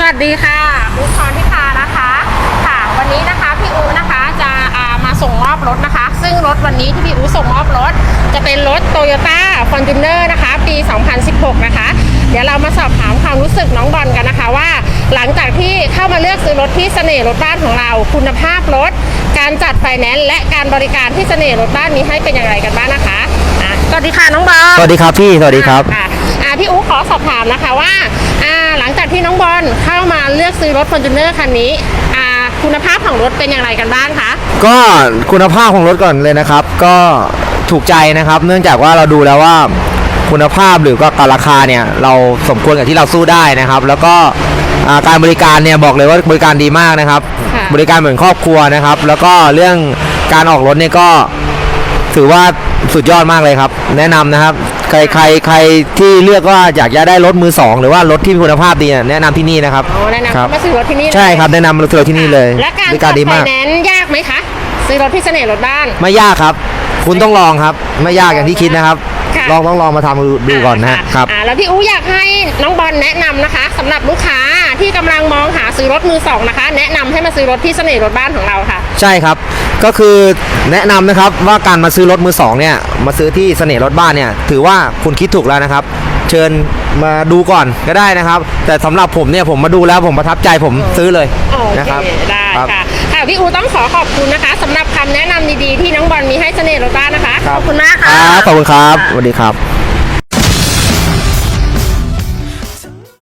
สวัสดีค่ะอุพรทิพานะคะ ค่ะ วันนี้นะคะพี่อูนะคะจะามาส่งมอบรถนะคะ ซึ่งรถวันนี้ที่พี่อูส่งมอบรถ จะเป็นรถ t o y ยต้าฟอร์จูเนอร์นะคะ ปี 2016 นะคะ เดี๋ยวเรามาสอบถามความรู้สึกน้องบอลกันนะคะว่า หลังจากที่เข้ามาเลือกซื้อรถที่เสน่ห์รถบ้านของเรา คุณภาพรถ การจัดไฟแนนซ์และการบริการที่เสน่ห์รถบ้านนี้ให้เป็นอย่างไรกันบ้างนะคะะสวัสดีค่ะน้องบอลสวัสดีครับพี่สวัสดีครับอะ สอบถามนะคะว่าอ่าหลังจากที่น้องบอลเข้ามาเลือกซื้อรถฟอร์จูเนอร์คันนี้อ่าคุณภาพของรถเป็นอย่างไรกันบ้างคะ ก็คุณภาพของรถก่อนเลยนะครับ ก็ถูกใจนะครับ เนื่องจากว่าเราดูแล้วว่าคุณภาพหรือก็การราคาเนี่ยเราสมควรกับที่เราสู้ได้นะครับ แล้วก็อ่าการบริการเนี่ยบอกเลยว่าบริการดีมากนะครับค่ะบริการเหมือนครอบครัวนะครับ แล้วก็เรื่องการออกรถเนี่ยก็ถือว่าสุดยอดมากเลยครับ แนะนำนะครับ ใครใครใครที่เลือกว่าอยากจะได้รถมือสองหรือว่ารถที่มีคุณภาพดีเนี่ยแนะนำที่นี่นะครับอ๋อแนะนำครับเข้ามาซื้อรถที่นี่เลยใช่ครับแนะนำรถที่นี่เลยและการบริจัการดดีไฟมาก แนนซ์ยากไหมคะ ซื้อรถที่เสน่ห์รถบ้าน ไม่ยากครับ คุณต้องลองครับ ไม่ยากอย่างที่คิดนะครับ ค่ะ ลองต้องลองมาทำดูดูก่อนนะฮะครับ อ่าแล้วพี่อูอยากให้น้องบอลแนะนำนะคะสำหรับลูกค้า ที่กำลังมองหาซื้อรถมือสองนะคะ แนะนำให้มาซื้อรถที่เสน่ห์รถบ้านของเราค่ะ ใช่ครับ ก็คือแนะนำนะครับว่าการมาซื้อรถมือสองเนี่ยมาซื้อที่เสน่ห์รถบ้านเนี่ยถือว่าคุณคิดถูกแล้วนะครับ เชิญมาดูก่อนก็ได้นะครับ แต่สำหรับผมเนี่ยผมมาดูแล้วผมประทับใจผมซื้อเลยโอนะเคครับได้ครับ ค่ะ ค่ะพี่อูต้องขอขอบคุณนะคะสำหรับคำแนะนำดีๆที่น้องบอลมีให้เสน่ห์รถบ้านนะคะ ครับ ขอบคุณมากคค่ะรับขอบคุณครับสวัสดีครับ